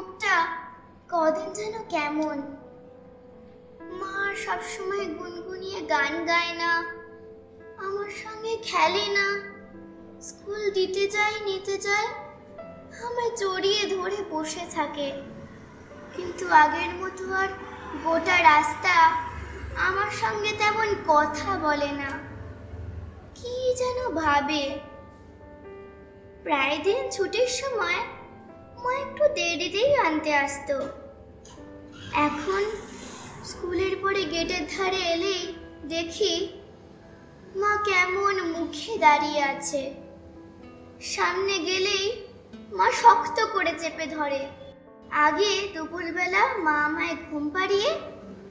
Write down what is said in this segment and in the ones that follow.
মুখটা কদিন যেন কেমন। মা সবসময় গুনগুনিয়ে গান গায় না, আমার সঙ্গে খেলে না। স্কুল দিতে যায়, নিতে যায়, আমায় জড়িয়ে ধরে বসে থাকে। কিন্তু আগের মতো আর গোটা রাস্তা আমার সঙ্গে তেমন কথা বলে না। কি যেন ভাবে। প্রায় দিন ছুটির সময় মা একটু দেরিতেই আনতে আসতো। এখন স্কুলের পরে গেটের ধারে এলেই দেখি মা কেমন মুখে দাঁড়িয়ে আছে। সামনে গেলেই মা শক্ত করে চেপে ধরে। আগে দুপুরবেলা মা আমায় ঘুম পাড়িয়ে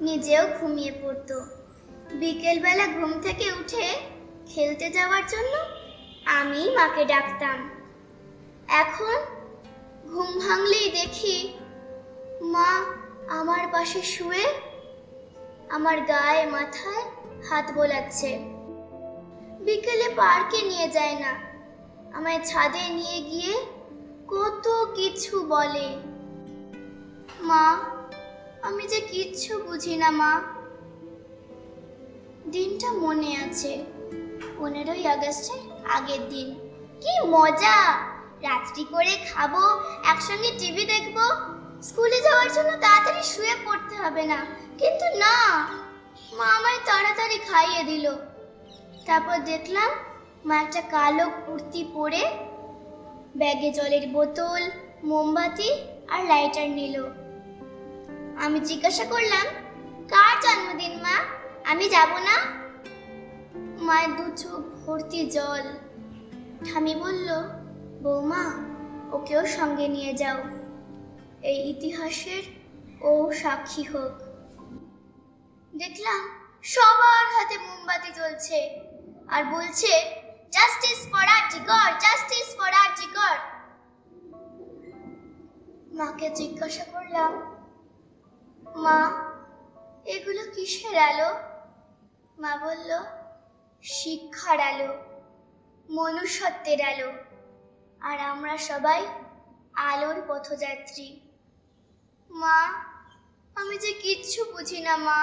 নিজেও ঘুমিয়ে পড়তো। বিকেলবেলা ঘুম থেকে উঠে খেলতে যাওয়ার জন্য আমি মাকে ডাকতাম। এখন ঘুম ভাঙলেই দেখি মা আমার পাশে শুয়ে আমার গায়ে মাথায় হাত বোলাচ্ছে। বিকেলে পার্কে নিয়ে যায় না। আমায় ছাদে নিয়ে গিয়ে কত কিছু বলে। মা, আমি যে কিচ্ছু বুঝি না মা। দিনটা মনে আছে। পনেরোই আগস্টের আগের দিন। কি মজা! রাত্রি করে খাব, একসঙ্গে টিভি দেখব। স্কুলে যাওয়ার জন্য তাড়াতাড়ি শুয়ে পড়তে হবে না। কিন্তু না, মা আমায় তাড়াতাড়ি খাইয়ে দিল। তারপর দেখলাম, মা একটা কালো কুর্তি পরে ব্যাগে জলের বোতল, মোমবাতি আর লাইটার নিল। আমি জিজ্ঞাসা করলাম, কার জন্মদিন, মা? আমি যাব না? মায়ের দু চোখ ভর্তি জল। ঠামি বলল বৌমা, ওকেও সঙ্গে নিয়ে যাও। এই ইতিহাসের ও সাক্ষী হোক। দেখলাম সবার হাতে মোমবাতি জ্বলছে আর বলছে justice for R G Kar justice for R G Kar মাকে জিজ্ঞাসা করলাম, মা, এগুলো কিসের আলো? মা বলল, শিক্ষার আলো, মনুষ্যত্বের আলো। আর আমরা সবাই আলোর পথযাত্রী। মা আমি যে কিচ্ছু বুঝি না মা।